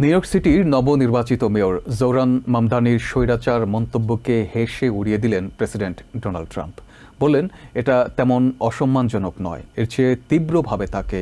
New York সিটির নবনির্বাচিত mayor জৌরান মামদানির স্বৈরাচার মন্তব্যকে হেসে উড়িয়ে দিলেন প্রেসিডেন্ট ডোনাল্ড ট্রাম্প। বললেন, এটা তেমন অসম্মানজনক নয়। এর চেয়ে তীব্রভাবে তাকে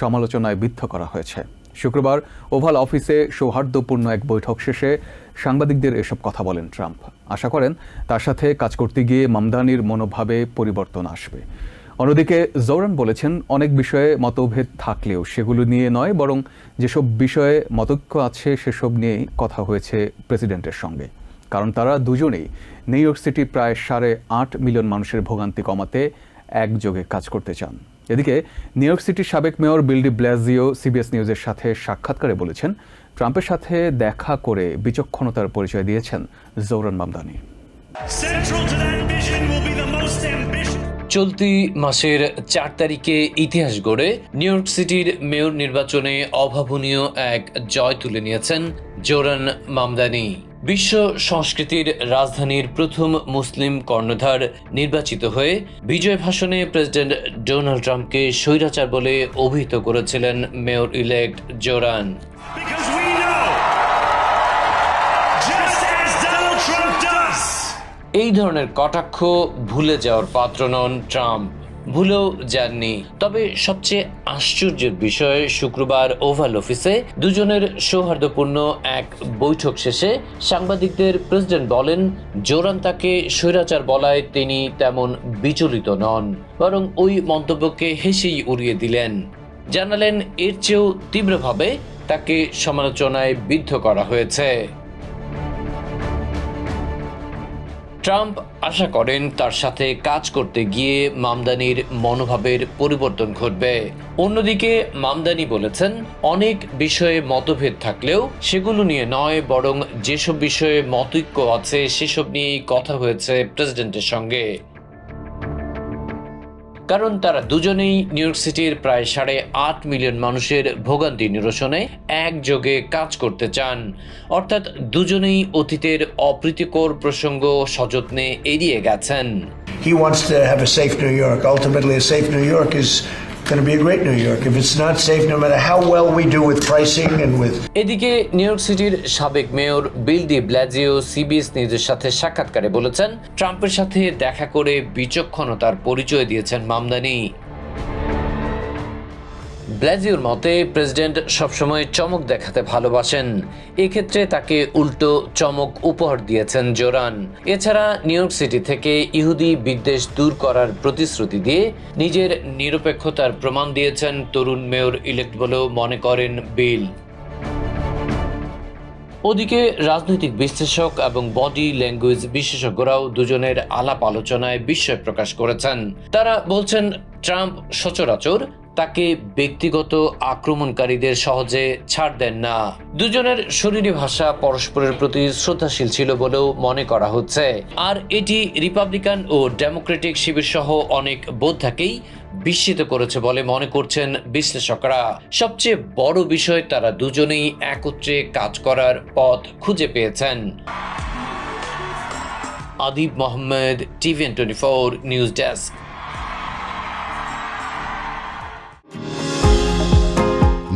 সমালোচনায় বিদ্ধ করা হয়েছে। শুক্রবার ওভাল অফিসে সৌহার্দ্যপূর্ণ এক বৈঠক শেষে সাংবাদিকদের এসব কথা বলেন ট্রাম্প। আশা করেন, তার সাথে কাজ করতে গিয়ে মামদানির মনোভাবে পরিবর্তন আসবে। অন্যদিকে জৌরান বলেছেন, অনেক বিষয়ে মতভেদ থাকলেও সেগুলো নিয়ে নয়, বরং যেসব বিষয়ে মতৈক্য আছে সেসব নিয়েই কথা হয়েছে প্রেসিডেন্টের সঙ্গে কারণ তারা দুজনেই নিউ ইয়র্ক সিটির প্রায় সাড়ে আট মিলিয়ন মানুষের ভোগান্তি কমাতে একযোগে কাজ করতে চান এদিকে নিউ ইয়র্ক সিটির সাবেক মেয়র বিলডি ব্ল্যাজিও সিবিএস নিউজের সাথে সাক্ষাৎকারে বলেছেন, ট্রাম্পের সাথে দেখা করে বিচক্ষণতার পরিচয় দিয়েছেন জৌরান Mamdani Central to that vision will be the most ambitious. চলতি মাসের চার তারিখে ইতিহাস গড়ে নিউ ইয়র্ক সিটির মেয়র নির্বাচনে অভাবনীয় এক জয় তুলে নিয়েছেন জোরান মামদানি। বিশ্ব সংস্কৃতির রাজধানীর প্রথম মুসলিম কর্ণধার নির্বাচিত হয়ে বিজয় ভাষণে প্রেসিডেন্ট ডোনাল্ড ট্রাম্পকে স্বৈরাচার বলে অভিহিত করেছিলেন মেয়র ইলেক্ট জোরান। এই ধরনের কটাক্ষ ভুলে যাওয়ার পাত্র নন ট্রাম্প। ভুলেও যাননি। তবে সবচেয়ে আশ্চর্যের বিষয়, শুক্রবার ওভাল অফিসে দুজনের সৌহার্দ্যপূর্ণ এক বৈঠক শেষে সাংবাদিকদের প্রেসিডেন্ট বলেন জোরান তাকে স্বৈরাচার বলায় তিনি তেমন বিচলিত নন, বরং ওই মন্তব্যকে হেসেই উড়িয়ে দিলেন। জানালেন, এর চেয়েও তীব্রভাবে তাকে সমালোচনায় বিদ্ধ করা হয়েছে। ট্রাম্প আশা করেন তার সাথে কাজ করতে গিয়ে মামদানির মনোভাবের পরিবর্তন ঘটবে। অন্যদিকে, মামদানি বলেছেন, অনেক বিষয়ে মতভেদ থাকলেও সেগুলো নিয়ে নয়, বরং যেসব বিষয়ে মতৈক্য আছে সেসব নিয়েই কথা হয়েছে প্রেসিডেন্টের সঙ্গে। কারণ তারা দুজনেই নিউ ইয়র্ক সিটির প্রায় সাড়ে আট মিলিয়ন মানুষের ভোগান্তি নিরসনে একযোগে কাজ করতে চান অর্থাৎ দুজনেই অতীতের অপ্রীতিকর প্রসঙ্গ সযত্নে এড়িয়ে গেছেন He wants to have a safe New York. Ultimately, a safe New York is going to be a great New York. If it's not safe, no matter how well we do with pricing and with এদিকে New York সিটির সাবেক mayor Bill de Blasio CBS নিউজের সাথে সাক্ষাৎকারে বলেছেন ট্রাম্পের সাথে দেখা করে বিচক্ষণতার পরিচয় দিয়েছেন মামদানি ব্ল্যাজিওর মতে, প্রেসিডেন্ট সবসময় চমক দেখাতে ভালোবাসেন। এক্ষেত্রে তাকে উল্টো চমক উপহার দিয়েছেন জোরান। এছাড়া নিউ ইয়র্ক সিটি থেকে ইহুদি বিদ্বেষ দূর করার প্রতিশ্রুতি দিয়ে নিজের নিরপেক্ষতার প্রমাণ দিয়েছেন তরুণ মেয়র ইলেক্ট বলেও মনে করেন বিল। ওদিকে রাজনৈতিক বিশ্লেষক এবং বডি ল্যাঙ্গুয়েজ বিশেষজ্ঞরাও দুজনের আলাপ আলোচনায় বিস্ময় প্রকাশ করেছেন। তারা বলছেন, ট্রাম্প সচরাচর তাকে ব্যক্তিগত আক্রমণকারীদের সহজে ছাড় দেন না। দুজনের শরীরী ভাষা পরস্পরের প্রতি শ্রদ্ধাশীল ছিল বলেও মনে করা হচ্ছে। আর এটি রিপাবলিকান ও ডেমোক্রেটিক শিবির সহ অনেক বোদ্ধাকেই বিস্মিত করেছে বলে মনে করছেন বিশ্লেষকরা। সবচেয়ে বড় বিষয়, তারা দুজনেই একত্রে কাজ করার পথ খুঁজে পেয়েছেন। Adib Mohammad TVN twenty four news desk.